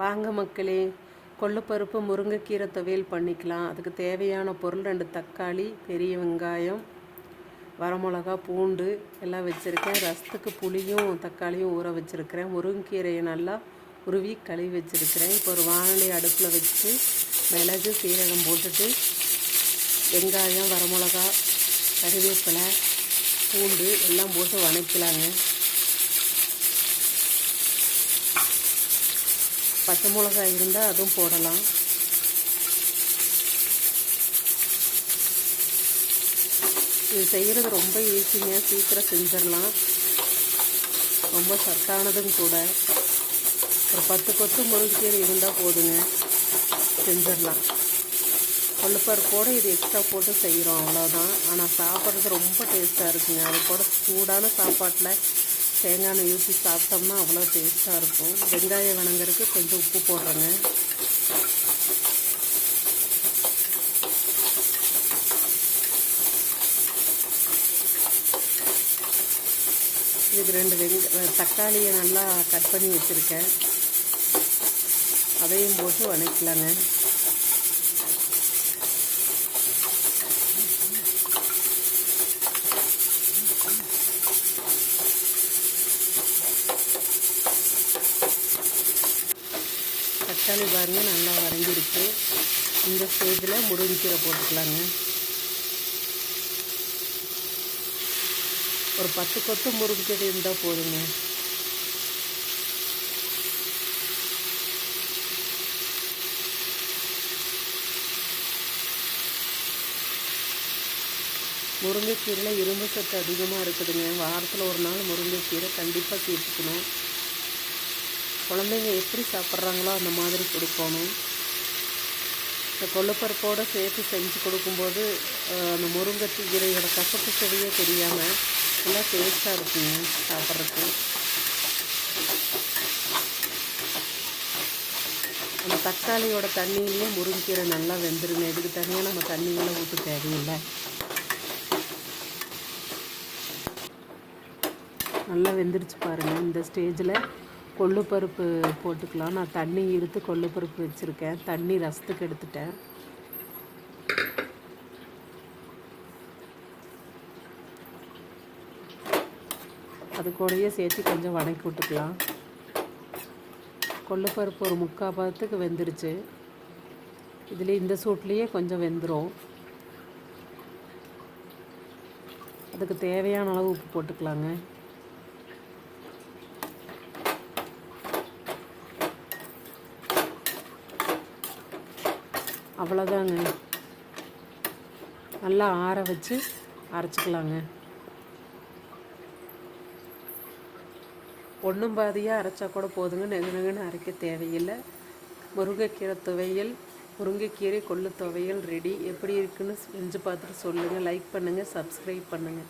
வாங்க மக்களே கொள்ளுப்பருப்பு முருங்கைக்கீரை துவையல் பண்ணிக்கலாம். அதுக்கு தேவையான பொருள் ரெண்டு தக்காளி பெரிய வெங்காயம் வரமிளகா பூண்டு எல்லாம் வச்சுருக்கேன். ரசத்துக்கு புளியும் தக்காளியும் ஊற வச்சுருக்கிறேன். முருங்கைக்கீரையை நல்லா உருவி கழுவி வச்சுருக்கிறேன். இப்போ ஒரு வானொலி அடுப்பில் வச்சு மிளகு சீரகம் போட்டுட்டு வெங்காயம் வரமிளகா கருவேப்பிலை பூண்டு எல்லாம் போட்டு வணக்கலாங்க. பச்சை மிளகாய் இருந்தால் அதுவும் போடலாம். இது செய்கிறது ரொம்ப ஈஸிங்க. சீக்கிரம் செஞ்சிடலாம். ரொம்ப சத்தானதும் கூட. ஒரு பத்து கொத்து முருங்கைக்கீரை இருந்தால் போதுங்க. செஞ்சிடலாம். கொள்ளுப்பருப்போடு இது எக்ஸ்ட்ரா போட்டு செய்கிறோம் அவ்வளோதான் ஆனால் சாப்பிட்றது ரொம்ப டேஸ்ட்டாக இருக்குங்க. அது கூட சூடான சாப்பாட்டில் தேங்காய் எண்ணெய் ஊற்றி சாப்பிட்டோம்னா அவ்வளோ டேஸ்ட்டாக இருக்கும். வெங்காயம் வணங்குறதுக்கு கொஞ்சம் உப்பு போடுறேங்க. இதுக்கு ரெண்டு வெங்க தக்காளியை நல்லா கட் பண்ணி வச்சுருக்கேன். அதையும் போட்டு வணக்கலாங்க. தக்காளி பாருங்கள் நல்லா வரைஞ்சிருக்கு இந்த ஸ்டேஜில் முருங்கைக்கீரை போட்டுக்கலாங்க. ஒரு பத்து கொத்து முருங்கைக்கீரை இருந்தால் போதுங்க. முருங்கைக்கீரையில் இரும்பு சத்து அதிகமாக இருக்குதுங்க. வாரத்தில் ஒரு நாள் முருங்கைக்கீரை கண்டிப்பாக சேர்த்துக்கணும். குழந்தைங்க எப்படி சாப்பிட்றாங்களோ அந்த மாதிரி கொடுக்கணும். இந்த கொள்ளுப்பருப்போடு சேர்த்து செஞ்சு கொடுக்கும்போது அந்த முருங்கை கீரையோட கசப்பு சுவையே தெரியாமல் நல்லா டேஸ்ட்டாக இருக்குங்க சாப்பிட்றதுக்கு. அந்த தக்காளியோட தண்ணியிலே முருங்கீரை நல்லா வெந்துருங்க. இதுக்கு தனியாக நம்ம தண்ணியெல்லாம் ஊற்ற தேவையில்லை. நல்லா வெந்துருச்சு பாருங்கள் இந்த ஸ்டேஜில் கொள்ளுப்பருப்பு போட்டுக்கலாம். நான் தண்ணி எடுத்து கொள்ளுப்பருப்பு வச்சுருக்கேன். தண்ணி ரசத்துக்கு எடுத்துட்டேன். அது கூடயே சேர்த்து கொஞ்சம் வதக்கி விட்டுக்கலாம். கொள்ளுப்பருப்பு ஒரு முக்கால் பதத்துக்கு வெந்துருச்சு. இதில் இந்த சூட்லேயே கொஞ்சம் வெந்துடும் அதுக்கு தேவையான அளவு உப்பு போட்டுக்கலாங்க. அவ்வளோதாங்க நல்லா ஆற வச்சு அரைச்சிக்கலாங்க. ஒன்றும் பாதியாக அரைச்சா கூட போதுங்க. நெகு நெகுன்னு அரைக்க தேவையில்லை. முருங்கைக்கீரை துவையல் முருங்கைக்கீரை கொள்ளு துவையல் ரெடி. எப்படி இருக்குன்னு செஞ்சு பார்த்துட்டு சொல்லுங்கள் லைக் பண்ணுங்கள் சப்ஸ்கிரைப் பண்ணுங்கள்